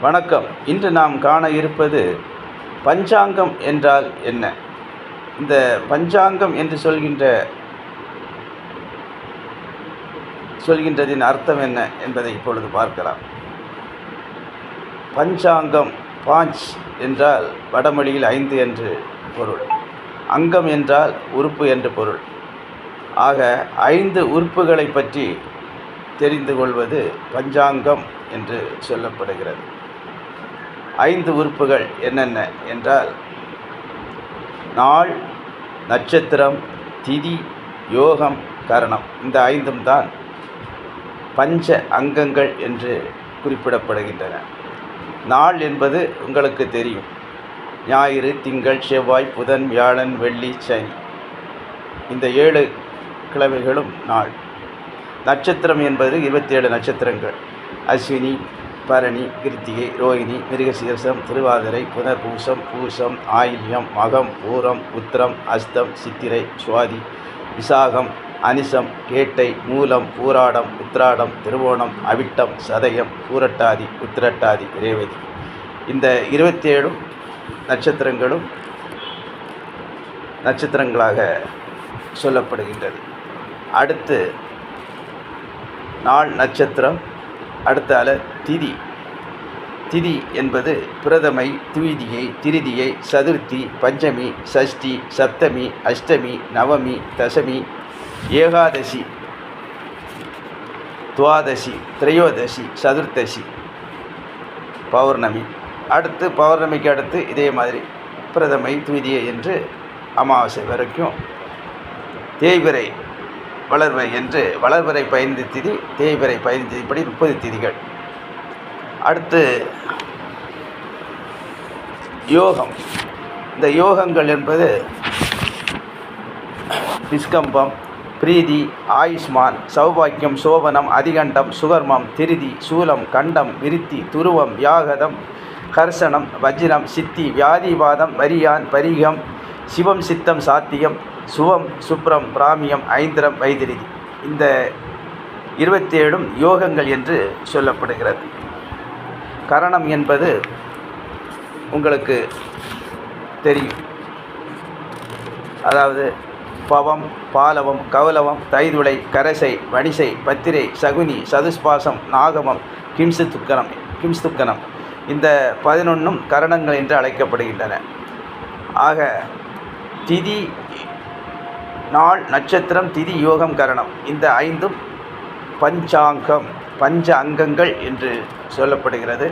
வணக்கம். இன்று நாம் காண இருப்பது பஞ்சாங்கம் என்றால் என்ன? இந்த பஞ்சாங்கம் என்று சொல்கின்ற சொல்கின்றதின் அர்த்தம் என்ன என்பதை இப்பொழுது பார்க்கலாம். பஞ்சாங்கம் பாஞ்ச் என்றால் வடமொழியில் ஐந்து என்று பொருள். அங்கம் என்றால் உறுப்பு என்று பொருள். ஆக ஐந்து உறுப்புகளை பற்றி தெரிந்து கொள்வது பஞ்சாங்கம் என்று சொல்லப்படுகிறது. ஐந்து உறுப்புகள் என்னென்ன என்றால் நாள் நட்சத்திரம் திதி யோகம் கரணம். இந்த ஐந்தும் தான் பஞ்ச அங்கங்கள் என்று குறிப்பிடப்படுகின்றன. நாள் என்பது உங்களுக்கு தெரியும். ஞாயிறு திங்கள் செவ்வாய் புதன் வியாழன் வெள்ளி சனி. இந்த ஏழு கிழமைகளும் நாள். நட்சத்திரம் என்பது இருபத்தேழு நட்சத்திரங்கள். அஸ்வினி பரணி கிருத்திகை ரோஹிணி மிருகசீரசம் திருவாதிரை புனர்பூசம் பூசம் ஆயில்யம் மகம் பூரம் உத்திரம் அஸ்தம் சித்திரை சுவாதி விசாகம் அனிசம் கேட்டை மூலம் பூராடம் உத்திராடம் திருவோணம் அவிட்டம் சதயம் பூரட்டாதி உத்திரட்டாதி ரேவதி. இந்த இருபத்தேழும் நட்சத்திரங்களும் நட்சத்திரங்களாக சொல்லப்படுகின்றது. அடுத்து நாள் நட்சத்திரம் அடுத்த அல திதி. திதி என்பது பிரதமை துவிதியை திருதியை சதுர்த்தி பஞ்சமி சஷ்டி சப்தமி அஷ்டமி நவமி தசமி ஏகாதசி துவாதசி திரையோதசி சதுர்த்தசி பௌர்ணமி. அடுத்து பௌர்ணமிக்கு அடுத்து இதே மாதிரி பிரதமை துவிதியை என்று அமாவாசை வரைக்கும் தேய்பிரை வளர்வை என்று வளர்வரை பதினைந்து திதி தேய்பிரை பதினைந்து இப்படி முப்பது திதிகள். அடுத்து யோகம். இந்த யோகங்கள் என்பது நிஷ்கம்பம் பிரீதி ஆயுஷ்மான் சௌபாக்கியம் சோபனம் அதிகண்டம் சுகர்மம் திருதி சூலம் கண்டம் விருத்தி துருவம் வியாகதம் கர்சனம் வஜ்ரம் சித்தி வியாதிவாதம் வரியான் பரிகம் சிவம் சித்தம் சாத்தியம் சுவம் சுப்ரம் பிராமியம் ஐந்திரம் வைத்திரிதி. இந்த இருபத்தேழும் யோகங்கள் என்று சொல்லப்படுகிறது. கரணம் என்பது உங்களுக்கு தெரியும். அதாவது பவம் பாலவம் கௌலவம் தைதுளை கரசை வணிசை பத்திரை சகுனி சதுஸ்பாசம் நாகமம் கிம்சுத்துக்கனம் கிம்ஸ்துக்கனம் இந்த பதினொன்றும் கரணங்கள் என்று அழைக்கப்படுகின்றன. ஆக திதி நாள் நட்சத்திரம் திதி யோகம் கரணம். இந்த ஐந்தும் பஞ்சாங்கம் பஞ்ச அங்கங்கள் என்று சொல்லப்படுகிறது.